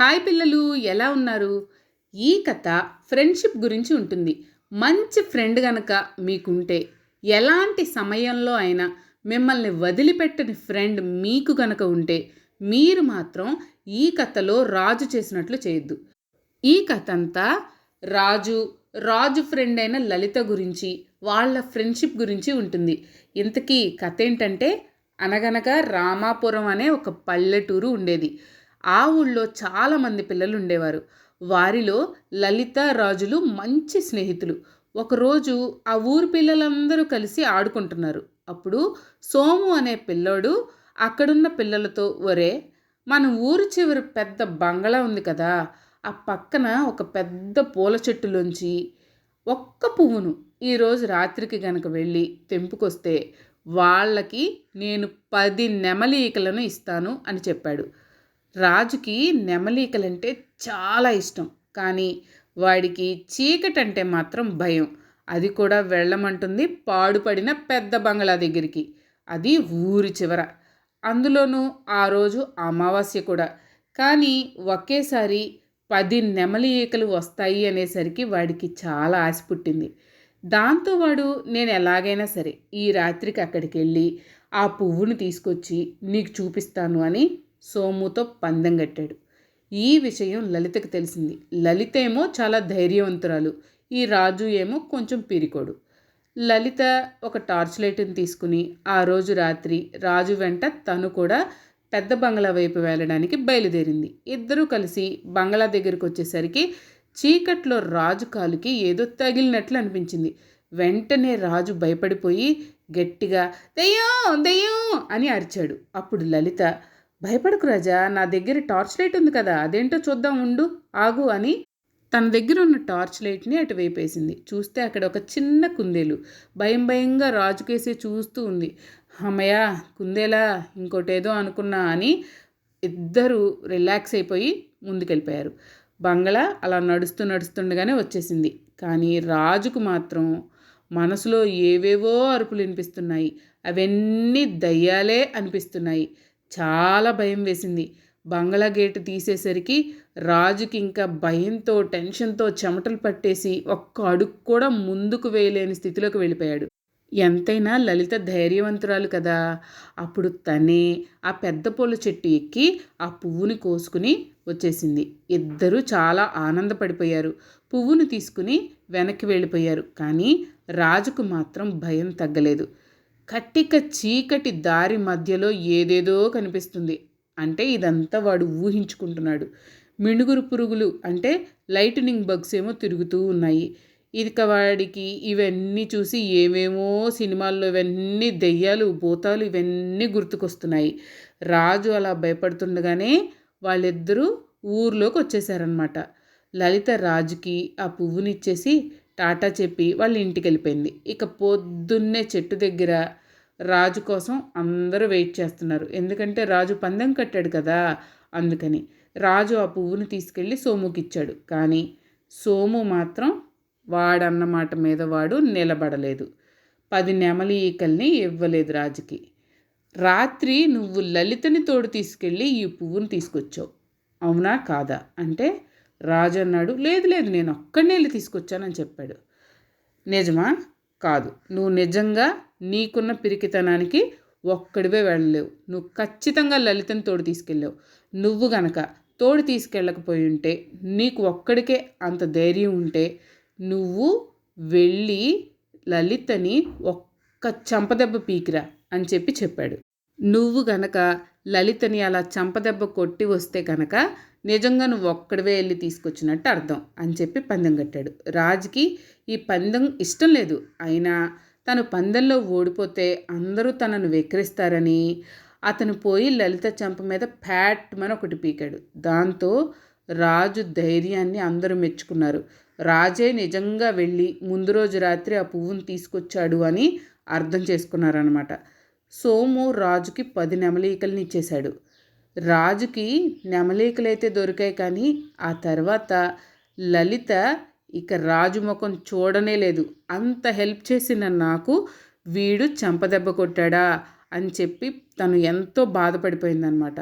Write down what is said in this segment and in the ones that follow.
Hi పిల్లలు ఎలా ఉన్నారు? ఈ కథ ఫ్రెండ్షిప్ గురించి ఉంటుంది. మంచి ఫ్రెండ్ గనక మీకుంటే ఎలాంటి సమయంలో అయినా మిమ్మల్ని వదిలిపెట్టని ఫ్రెండ్ మీకు గనక ఉంటే మీరు మాత్రం ఈ కథలో రాజు చేసినట్లు చేయొద్దు. ఈ కథ అంతా రాజు రాజు ఫ్రెండ్ అయిన లలిత గురించి వాళ్ళ ఫ్రెండ్షిప్ గురించి ఉంటుంది. ఇంతకీ కథ ఏంటంటే అనగనగా రామాపురం అనే ఒక పల్లెటూరు ఉండేది. ఆ ఊళ్ళో చాలామంది పిల్లలు ఉండేవారు వారిలో లలిత రాజులు మంచి స్నేహితులు. ఒకరోజు ఆ ఊరి పిల్లలందరూ కలిసి ఆడుకుంటున్నారు. అప్పుడు సోము అనే పిల్లోడు అక్కడున్న పిల్లలతో ఒరే మన ఊరు చివరి పెద్ద బంగళా ఉంది కదా ఆ పక్కన ఒక పెద్ద పూల చెట్టులోంచి ఒక్క పువ్వును ఈరోజు రాత్రికి గనక వెళ్ళి తెంపుకొస్తే వాళ్ళకి నేను పది నెమలీకలను ఇస్తాను అని చెప్పాడు. రాజుకి నెమలీకలంటే చాలా ఇష్టం. కానీ వాడికి చీకటంటే మాత్రం భయం. అది కూడా వెళ్ళమంటుంది పాడుపడిన పెద్ద బంగ్లా దగ్గరికి. అది ఊరి చివర. అందులోనూ ఆ రోజు అమావాస్య కూడా. కానీ ఒకేసారి పది నెమలి ఈకలు వస్తాయి అనేసరికి వాడికి చాలా ఆశ పుట్టింది. దాంతో వాడు నేను ఎలాగైనా సరే ఈ రాత్రికి అక్కడికి వెళ్ళి ఆ పువ్వుని తీసుకొచ్చి నీకు చూపిస్తాను అని సోముతో పందెం కట్టాడు. ఈ విషయం లలితకు తెలిసింది. లలిత ఏమో చాలా ధైర్యవంతురాలు. ఈ రాజు ఏమో కొంచెం పీరికోడు. లలిత ఒక టార్చ్ లైట్ని తీసుకుని ఆ రోజు రాత్రి రాజు వెంట తను కూడా పెద్ద బంగ్లా వైపు వెళ్ళడానికి బయలుదేరింది. ఇద్దరూ కలిసి బంగ్లా దగ్గరికి వచ్చేసరికి చీకట్లో రాజు కాలుకి ఏదో తగిలినట్లు అనిపించింది. వెంటనే రాజు భయపడిపోయి గట్టిగా దెయ్యం దెయ్యం అని అరిచాడు. అప్పుడు లలిత భయపడకు రాజా నా దగ్గర టార్చ్ లైట్ ఉంది కదా అదేంటో చూద్దాం ఉండు ఆగు అని తన దగ్గర ఉన్న టార్చ్ లైట్ని అటు వేపేసింది చూస్తే అక్కడ ఒక చిన్న కుందేలు భయం భయంగా రాజుకేసి చూస్తూ ఉంది. అమ్మయ్యా కుందేలా ఇంకోటేదో అనుకున్నా అని ఇద్దరు రిలాక్స్ అయిపోయి ముందుకెళ్ళిపోయారు. బంగళ అలా నడుస్తూ నడుస్తుండగానే వచ్చేసింది. కానీ రాజుకు మాత్రం మనసులో ఏవేవో అరుపులు వినిపిస్తున్నాయి. అవన్నీ దయ్యాలే అనిపిస్తున్నాయి. చాలా భయం వేసింది. బంగ్లా గేటు తీసేసరికి రాజుకి ఇంకా భయంతో టెన్షన్తో చెమటలు పట్టేసి ఒక్క అడుగు కూడా ముందుకు వేయలేని స్థితిలోకి వెళ్ళిపోయాడు. ఎంతైనా లలిత ధైర్యవంతురాలు కదా. అప్పుడు తనే ఆ పెద్ద పూల చెట్టు ఎక్కి ఆ పువ్వుని కోసుకుని వచ్చేసింది. ఇద్దరూ చాలా ఆనందపడిపోయారు. పువ్వును తీసుకుని వెనక్కి వెళ్ళిపోయారు. కానీ రాజుకు మాత్రం భయం తగ్గలేదు. కట్టిక చీకటి దారి మధ్యలో ఏదేదో కనిపిస్తుంది. అంటే ఇదంతా వాడు ఊహించుకుంటున్నాడు. మిణుగురు పురుగులు అంటే లైటనింగ్ బగ్స్ ఏమో తిరుగుతూ ఉన్నాయి. ఇక వాడికి ఇవన్నీ చూసి ఏమేమో సినిమాల్లో ఇవన్నీ దెయ్యాలు భూతాలు ఇవన్నీ గుర్తుకొస్తున్నాయి. రాజు అలా భయపడుతుండగానే వాళ్ళిద్దరూ ఊర్లోకి వచ్చేసారనమాట లలిత రాజుకి ఆ పువ్వునిచ్చేసి టాటా చెప్పి వాళ్ళ ఇంటికి వెళ్ళిపోయింది ఇక పొద్దున్నే చెట్టు దగ్గర రాజు కోసం అందరూ వెయిట్ చేస్తున్నారు. ఎందుకంటే రాజు పందెం కట్టాడు కదా అందుకని. రాజు ఆ పువ్వుని తీసుకెళ్ళి సోముకి ఇచ్చాడు కానీ సోము మాత్రం వాడన్న మాట మీద వాడు నిలబడలేదు. పది నెమలి ఈకల్ని ఇవ్వలేదు రాజుకి. రాత్రి నువ్వు లలితని తోడు తీసుకెళ్ళి ఈ పువ్వును తీసుకొచ్చావు. అవునా కాదా? అంటే రాజు అన్నాడు లేదు లేదు నేను ఒక్కడినే వెళ్ళి తీసుకొచ్చానని చెప్పాడు. నిజమా? కాదు. నువ్వు నిజంగా నీకున్న పిరికితనానికి ఒక్కడివే వెళ్ళలేవు. నువ్వు ఖచ్చితంగా లలితని తోడు తీసుకెళ్ళావు. నువ్వు గనక తోడు తీసుకెళ్ళకపోయి ఉంటే నీకు ఒక్కడికే అంత ధైర్యం ఉంటే నువ్వు వెళ్ళి లలితని ఒక్క చంపదెబ్బ పీకిరా అని చెప్పి చెప్పాడు. నువ్వు గనక లలితని అలా చంపదెబ్బ కొట్టి వస్తే కనుక నిజంగా నువ్వు ఒక్కడివే వెళ్ళి తీసుకొచ్చినట్టు అర్థం అని చెప్పి పందెం కట్టాడు. రాజుకి ఈ పందెం ఇష్టం లేదు. అయినా తను పందెంలో ఓడిపోతే అందరూ తనను వెక్కిరిస్తారని అతను పోయి లలిత చంప మీద ప్యాట్ మన ఒకటి పీకాడు. దాంతో రాజు ధైర్యాన్ని అందరూ మెచ్చుకున్నారు. రాజే నిజంగా వెళ్ళి ముందు రోజు రాత్రి ఆ పువ్వును తీసుకొచ్చాడు అని అర్థం చేసుకున్నారనమాట సోము రాజుకి పది నెమలీకల్ని ఇచ్చేశాడు. రాజుకి నెమలీకలైతే దొరికాయి కానీ ఆ తర్వాత లలిత ఇక రాజు ముఖం చూడనే లేదు. అంత హెల్ప్ చేసిన నాకు. వీడు చెంపదెబ్బ కొట్టాడా అని చెప్పి తను ఎంతో బాధపడిపోయిందనమాట.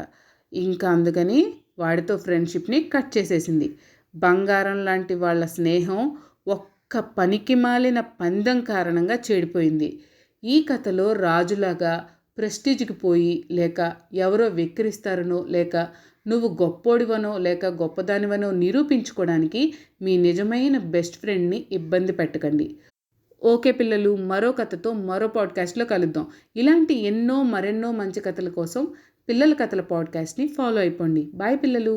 ఇంకా అందుకని వాడితో ఫ్రెండ్షిప్ని కట్ చేసేసింది. బంగారం లాంటి వాళ్ళ స్నేహం ఒక్క పనికి మాలిన పందెం కారణంగా చెడిపోయింది. ఈ కథలో రాజులాగా ప్రెస్టీజ్కి పోయి లేక ఎవరో వెక్కిరిస్తారనో లేక నువ్వు గొప్పోడివనో లేక గొప్పదానివనో నిరూపించుకోవడానికి మీ నిజమైన బెస్ట్ ఫ్రెండ్ని ఇబ్బంది పెట్టకండి. ఓకే పిల్లలు మరో కథతో మరో పాడ్కాస్ట్లో కలుద్దాం. ఇలాంటి ఎన్నో మరెన్నో మంచి కథల కోసం పిల్లల కథల పాడ్కాస్ట్ని ఫాలో అయిపోండి. బాయ్ పిల్లలు!